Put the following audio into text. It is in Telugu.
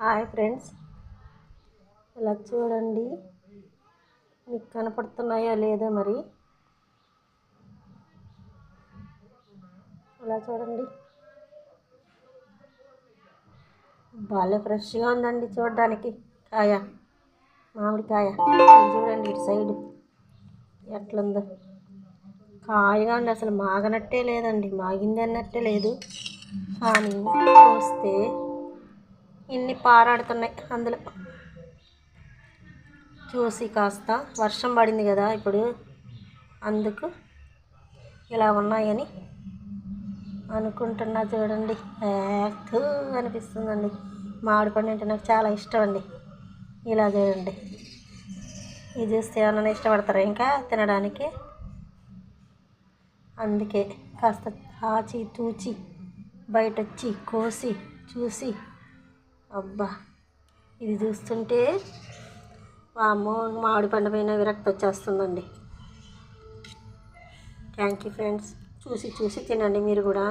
Hi friends. ఇలా చూడండి. మీకు కనపడుతున్నాయో లేదో మరి. ఇలా చూడండి. బాగా ఫ్రెష్గా ఉందండి చూడడానికి కాయ. మామిడికాయ. చూడండి ఇటు సైడ్. ఎట్లుందో. కాయగా ఉంది. అసలు మాగనట్టే లేదండి. మాగింది అన్నట్టే లేదు. కానీ చూస్తే ఇన్ని పారాడుతున్నాయి అందులో. చూసి కాస్త వర్షం పడింది కదా ఇప్పుడు. అందుకు ఇలా ఉన్నాయని అనుకుంటున్నా చూడండి. యాక్తూ అనిపిస్తుందండి. మామిడి పండు అంటే నాకు చాలా ఇష్టం అండి. ఇలా చూడండి. ఇది చూస్తే ఏమన్నా ఇష్టపడతారా? ఇంకా తినడానికి. అందుకే కాస్త ఆచి తూచి బయట వచ్చి కోసి చూసి అబ్బా ఇది చూస్తుంటే వామ్మో మామిడి పండు పైన విరక్తి వచ్చేస్తుందండి. థ్యాంక్ యూ ఫ్రెండ్స్ చూసి చూసి తినండి మీరు కూడా.